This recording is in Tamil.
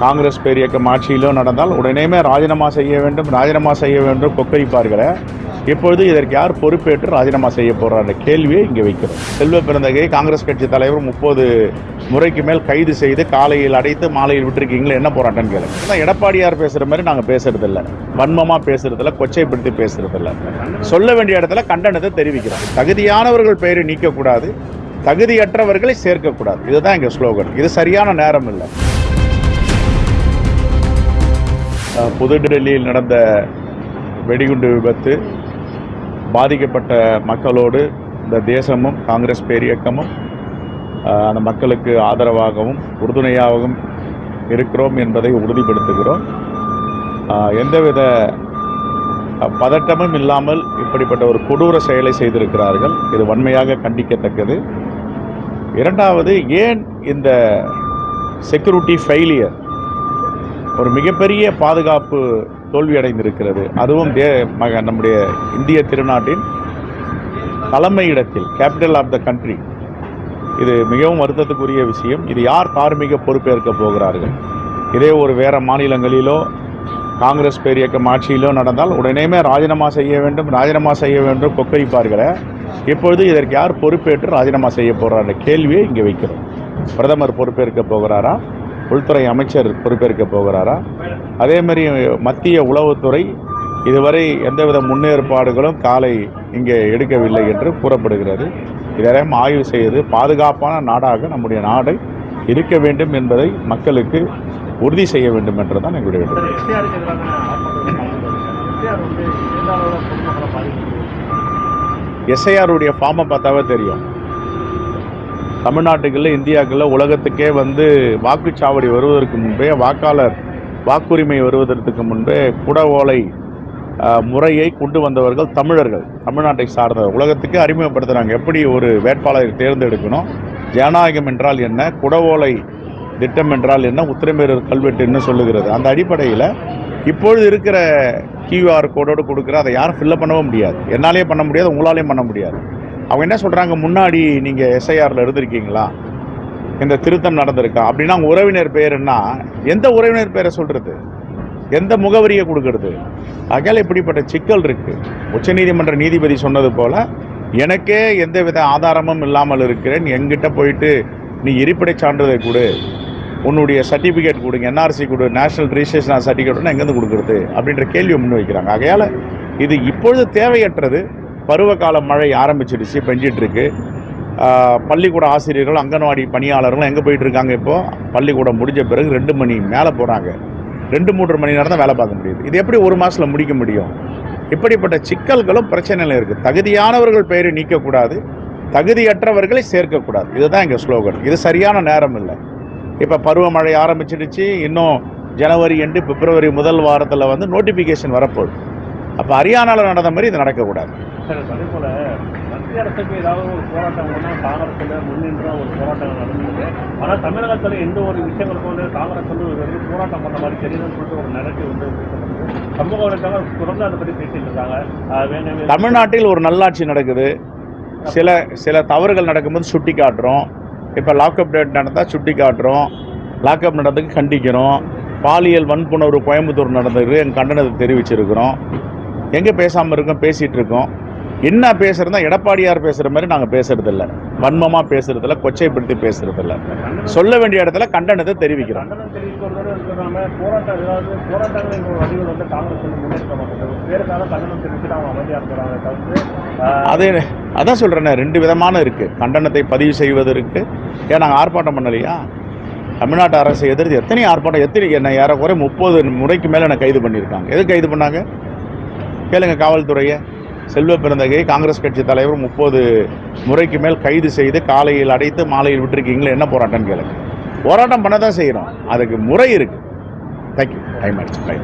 காங்கிரஸ் பேரியக்கம் ஆட்சியிலும் நடந்தால் உடனேமே ராஜினாமா செய்ய வேண்டும் ராஜினாமா செய்ய வேண்டும் கொக்கரிப்பார்களே. இப்பொழுது இதற்கு யார் பொறுப்பேற்று ராஜினாமா செய்ய போறார் கேள்வியை இங்கே வைக்கிறோம். செல்வ பிறந்தகை காங்கிரஸ் கட்சி தலைவர் முப்பது முறைக்கு மேல் கைது செய்து காலையில் அடைத்து மாலையில் விட்டுருக்கீங்களே என்ன போராட்டம்னு கேளுங்க எடப்பாடியார் பேசுகிற மாதிரி நாங்கள் பேசுறதில்ல. வன்மமாக பேசுறதில்ல கொச்சைப்படுத்தி பேசுறதில்ல. சொல்ல வேண்டிய இடத்துல கண்டனத்தை தெரிவிக்கிறோம். தகுதியானவர்கள் பெயரை நீக்கக்கூடாது தகுதியற்றவர்களை சேர்க்கக்கூடாது. இதுதான் எங்கள் ஸ்லோகன். இது சரியான நேரம் இல்லை. புதுடெல்லியில் நடந்த வெடிகுண்டு விபத்து பாதிக்கப்பட்ட மக்களோடு இந்த தேசமும் காங்கிரஸ் பேரியக்கமும் அந்த மக்களுக்கு ஆதரவாகவும் உறுதுணையாகவும் இருக்கிறோம் என்பதை உறுதிப்படுத்துகிறோம். எந்தவித பதட்டமும் இல்லாமல் இப்படிப்பட்ட ஒரு கொடூர செயலை செய்திருக்கிறார்கள். இது வன்மையாக கண்டிக்கத்தக்கது. இரண்டாவது ஏன் இந்த செக்யூரிட்டி ஃபெயிலியர் ஒரு மிகப்பெரிய பாதுகாப்பு தோல்வியடைந்திருக்கிறது. அதுவும் தே மக- நம்முடைய இந்திய திருநாட்டின் தலைமையிடத்தில் கேபிட்டல் ஆஃப் த கண்ட்ரி இது மிகவும் வருத்தத்துக்குரிய விஷயம். இது யார் தார்மீக பொறுப்பேற்க போகிறார்கள்? இதே ஒரு வேறு மாநிலங்களிலோ காங்கிரஸ் பேரியக்கம் ஆட்சியிலோ நடந்தால் உடனேமே ராஜினாமா செய்ய வேண்டும் ராஜினாமா செய்ய வேண்டும் கொக்கரிப்பார்களே. இப்பொழுது இதற்கு யார் பொறுப்பேற்று ராஜினாமா செய்ய போறார்? கேள்வியை இங்கே வைக்கிறோம். பிரதமர் பொறுப்பேற்க போகிறாரா? உள்துறை அமைச்சர் பொறுப்பேற்க போகிறாரா? அதேமாதிரி மத்திய உளவுத்துறை இதுவரை எந்தவித முன்னேற்பாடுகளும் காலை இங்கே எடுக்கவில்லை என்று கூறப்படுகிறது. இதெல்லாம் ஆய்வு செய்து பாதுகாப்பான நாடாக நம்முடைய நாடை இருக்க வேண்டும் என்பதை மக்களுக்கு உறுதி செய்ய வேண்டும் என்றுதான் எங்களுடைய வேண்டுகோள். எஸ்ஐஆருடைய ஃபார்மை பார்த்தாவே தெரியும். தமிழ்நாட்டுக்குள்ள இந்தியாக்குள்ள உலகத்துக்கே வந்து வாக்குச்சாவடி வருவதற்கு முன்பே வாக்காளர் வாக்குரிமை வருவதற்கு முன்பே குட ஓலை முறையை கொண்டு வந்தவர்கள் தமிழர்கள் தமிழ்நாட்டை சார்ந்த உலகத்துக்கு அறிமுகப்படுத்துகிறாங்க எப்படி ஒரு வேட்பாளரை தேர்ந்தெடுக்கணும்? ஜனநாயகம் என்றால் என்ன? குட ஓலை திட்டம் என்றால் என்ன? உத்திரமேரூர் கல்வெட்டுன்னு சொல்லுகிறது? அந்த அடிப்படையில் இப்பொழுது இருக்கிற கியூஆர் கோடோடு கொடுக்குற அதை யாரும் ஃபில்லப் பண்ணவும் முடியாது. என்னாலேயே பண்ண முடியாது உங்களாலேயும் பண்ண முடியாது. அவங்க என்ன சொல்கிறாங்க முன்னாடி நீங்கள் எஸ்ஐஆரில் இருந்திருக்கீங்களா இந்த திருத்தம் நடந்திருக்கா? அப்படின்னா அவங்க உறவினர் பெயருன்னா எந்த உறவினர் பெயரை சொல்கிறது எந்த முகவரியை கொடுக்கறது? ஆகையால் இப்படிப்பட்ட சிக்கல் இருக்குது உச்சநீதிமன்ற நீதிபதி சொன்னது போல் எனக்கே எந்தவித ஆதாரமும் இல்லாமல் இருக்கிறேன். எங்கிட்ட போயிட்டு நீ இருப்பிடை சான்றிதழ் கொடு. உன்னுடைய சர்டிஃபிகேட் கொடுங்க என்ஆர்சி கொடு. நேஷனல் ரிஜிஸ்ட்ரேஷன் சர்டிஃபிகேட்னா எங்கேருந்து கொடுக்குறது? அப்படின்ற கேள்வியை முன்வைக்கிறாங்க ஆகையால் இது இப்பொழுது தேவையற்றது. பருவகால மழை ஆரம்பிச்சிடுச்சு பெஞ்சிட்ருக்கு பள்ளிக்கூட ஆசிரியர்கள் அங்கன்வாடி பணியாளர்களும் எங்கே போயிட்டுருக்காங்க இப்போது இப்போ? பள்ளிக்கூடம் முடிஞ்ச பிறகு ரெண்டு மணி மேலே போகிறாங்க ரெண்டு மூன்று மணி நேரம் தான் வேலை பார்க்க முடியுது. இது எப்படி ஒரு மாதத்தில் முடிக்க முடியும்? இப்படிப்பட்ட சிக்கல்களும் பிரச்சனைகளும் இருக்குது தகுதியானவர்கள் பெயரை நீக்கக்கூடாது. தகுதியற்றவர்களை சேர்க்கக்கூடாது. இதுதான் எங்கள் ஸ்லோகன். இது சரியான நேரம் இல்லை. இப்போ பருவமழை ஆரம்பிச்சிடுச்சு. இன்னும் ஜனவரி எண்டு பிப்ரவரி முதல் வாரத்தில் வந்து நோட்டிஃபிகேஷன் வரப்போகுது. அப்போ ஹரியானாவில் நடந்த மாதிரி இது நடக்கக்கூடாது. சார் அதே போல் மத்திய அரசுக்கு ஏதாவது ஒரு போராட்டம் ஒன்றா காங்கிரஸில் முன்னின்ற ஒரு போராட்டம் நடந்தது ஆனால் தமிழகத்தில் எந்த ஒரு விஷயங்களுக்கும் வந்து காங்கிரஸ் வந்து போராட்டம் பண்ண மாதிரி தெரியுதுன்னு சொல்லிட்டு ஒரு நெரட்டிவ் வந்து சமூக வளர்ச்சியாக தொடர்ந்து அதை பற்றி பேசிட்டு இருக்காங்க. தமிழ்நாட்டில் ஒரு நல்லாட்சி நடக்குது. சில சில தவறுகள் நடக்கும்போது சுட்டி காட்டுறோம் இப்போ லாக்அப் டேட் நடந்தால் சுட்டி காட்டுறோம் லாக்அப் நடந்ததுக்கு கண்டிக்கிறோம். பாலியல் வன்புணர்வு கோயம்புத்தூர் நடந்தது எங்கள் கண்டனத்தை தெரிவிச்சிருக்கிறோம். எங்கே பேசாமல் இருக்கோம் பேசிகிட்டு இருக்கோம். என்ன பேசுறதா எடப்பாடியார் பேசுகிற மாதிரி நாங்கள் பேசுறதில்ல. வன்மமாக பேசுறதில்ல கொச்சைப்படுத்தி பேசுறதில்ல. சொல்ல வேண்டிய இடத்துல கண்டனத்தை தெரிவிக்கிறோம். அதே அதான் சொல்கிறேனே ரெண்டு விதமான இருக்குது கண்டனத்தை பதிவு செய்வது இருக்குது ஏன் நாங்கள் ஆர்ப்பாட்டம் பண்ணலையா? தமிழ்நாட்டு அரசை எதிர்த்து எத்தனை ஆர்ப்பாட்டம் எத்தனை என்ன ஏறக்குறைய முப்பது முறைக்கு மேலே என்னை கைது பண்ணியிருக்காங்க. எது கைது பண்ணாங்க? கேளுங்க காவல்துறையை. செல்வ பிறந்தகை காங்கிரஸ் கட்சி தலைவர் முப்பது முறைக்கு மேல் கைது செய்து காலையில் அடைத்து மாலையில் விட்டுருக்கீங்களே என்ன போராட்டம்னு கேளுங்க. போராட்டம் பண்ண தான் செய்கிறோம் அதுக்கு முறை இருக்குது தேங்க்யூ டைம் ஆயிடுச்சு. பை